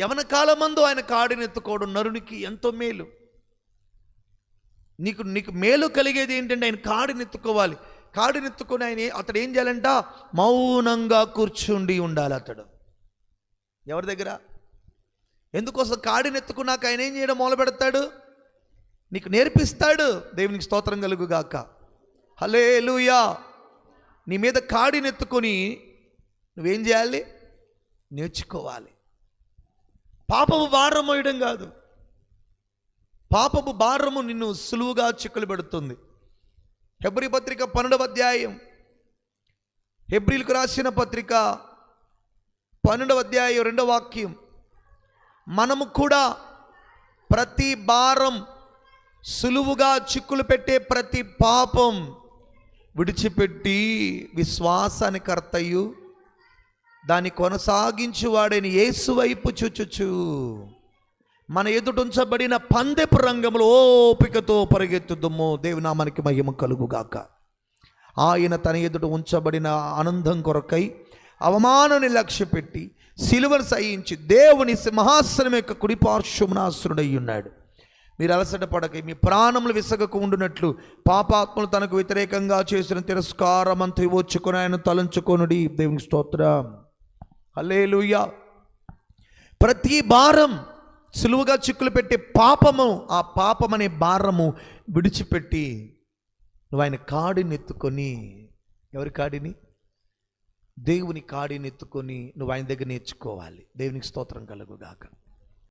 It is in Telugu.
యవన కాలమందు ఆయన కాడిని ఎత్తుకోవడం నరునికి ఎంతో మేలు. నీకు నీకు మేలు కలిగేది ఏంటంటే ఆయన కాడిని ఎత్తుకోవాలి ఆయన అతడు ఏం చేయాలంట? మౌనంగా కూర్చుండి ఉండాలి అతడు. ఎవరి దగ్గర? ఎందుకోసం కాడిని ఎత్తుకున్నాక ఆయన ఏం చేయడం మొదలు పెడతాడు నీకు నేర్పిస్తాడు. దేవునికి స్తోత్రం కలుగుగాక. హలే లూయా నీ మీద కాడిని ఎత్తుకొని నువ్వేం చేయాలి? నేర్చుకోవాలి. పాపము భారం మోయడం కాదు. పాపపు భారము నిన్ను సులువుగా చిక్కులు పెడుతుంది. హెబ్రి పత్రిక పన్నెండవ అధ్యాయం. హెబ్రిల్కు రాసిన పత్రిక పన్నెండవ అధ్యాయం రెండవ వాక్యం. మనము కూడా ప్రతి భారం సులువుగా చిక్కులు పెట్టే ప్రతి పాపం విడిచిపెట్టి విశ్వాసానికి కర్తయు దాన్ని కొనసాగించువాడని యేసు వైపు చుచుచు. మన ఎదుట ఉంచబడిన పందెపు రంగంలో ఓపికతో పరిగెత్తుదుము. దేవునామానికి మహిమ కలుగుగాక. ఆయన తన ఎదుట ఉంచబడిన ఆనందం కొరకై అవమానాన్ని లక్ష్యపెట్టి సిలువను సహించి దేవుని సింహాసనం యొక్క కుడిపార్శ్వమునాసురుడై ఉన్నాడు. మీరు అలసట పడక మీ ప్రాణములు విసగకు ఉండునట్లు పాపాత్మలు తనకు వ్యతిరేకంగా చేసిన తిరస్కారమంతా వచ్చుకొని ఆయన తలంచుకొనుడి. దేవునికి స్తోత్రం. హల్లెలూయా. ప్రతి భారం సులువుగా చిక్కులు పెట్టే పాపము ఆ పాపం అనే భారము విడిచిపెట్టి నువ్వు ఆయన కాడిని ఎత్తుకొని ఎవరి కాడిని? దేవుని కాడిని ఎత్తుకొని నువ్వు ఆయన దగ్గర నేర్చుకోవాలి. దేవునికి స్తోత్రం కలుగుగాక.